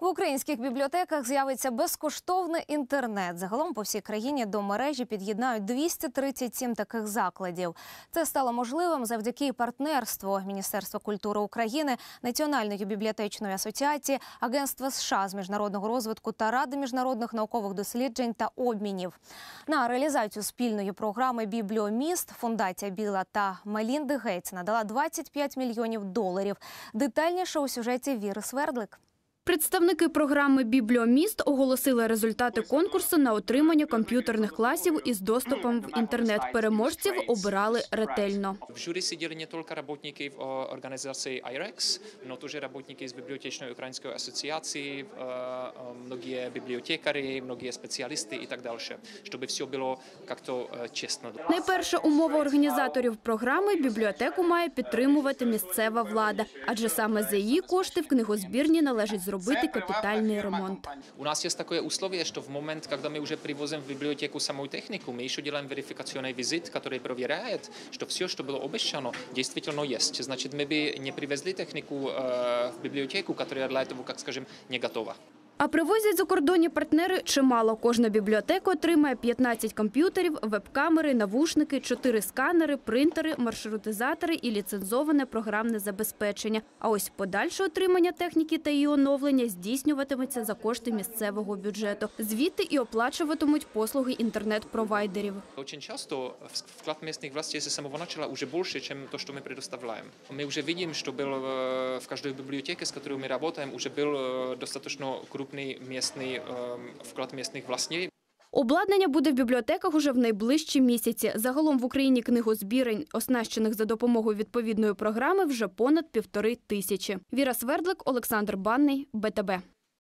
В українських бібліотеках з'явиться безкоштовний інтернет. Загалом по всій країні до мережі під'єднають 237 таких закладів. Це стало можливим завдяки партнерству Міністерства культури України, Національної бібліотечної асоціації, Агентства США з міжнародного розвитку та Ради міжнародних наукових досліджень та обмінів. На реалізацію спільної програми Бібліоміст фундація Біла та Мелінди Гейтс надала 25 мільйонів доларів. Детальніше у сюжеті Віри Свердлик. Представники програми «Бібліоміст» оголосили результати конкурсу на отримання комп'ютерних класів із доступом в інтернет. Переможців обирали ретельно. V žury sиділи не тільки работники в е, організації IREX, но тоже работники з бібліотечної української асоціації, е, е, многие бібліотекари, многие спеціалісти і так далі, щоб все було як-то е, чесно. Найперша умова організаторів програми – бібліотеку має підтримувати місцева влада, адже саме за її кошти в книгозбірні належить зробити капітальний ремонт. У нас есть такое условие, что в момент, когда мы уже привозим в библиотеку саму технику, мы еще делаем верификационный визит, который проверяет, что все, что было обещано, действительно есть. Значит, мы бы не привезли технику э, в библиотеку, которая для этого, как скажем, не готова. А привозять закордонні партнери чимало. Кожна бібліотека отримає 15 комп'ютерів, веб-камери, навушники, 4 сканери, принтери, маршрутизатори і ліцензоване програмне забезпечення. А ось подальше отримання техніки та її оновлення здійснюватиметься за кошти місцевого бюджету. Звідти і оплачуватимуть послуги інтернет-провайдерів. Очень часто вклад местных властей с самого начала уже больше, чем то, что мы предоставляем. Мы уже видим, что был э, в каждой библиотеке, с которой мы работаем, уже был э, достаточно крупный местный э, вклад местных властей. Обладнання буде в бібліотеках уже в найближчі місяці. Загалом в Україні книгозбірень, оснащених за допомогою відповідної програми, вже понад півтори тисячі. Віра Свердлик, Олександр Банний, БТБ.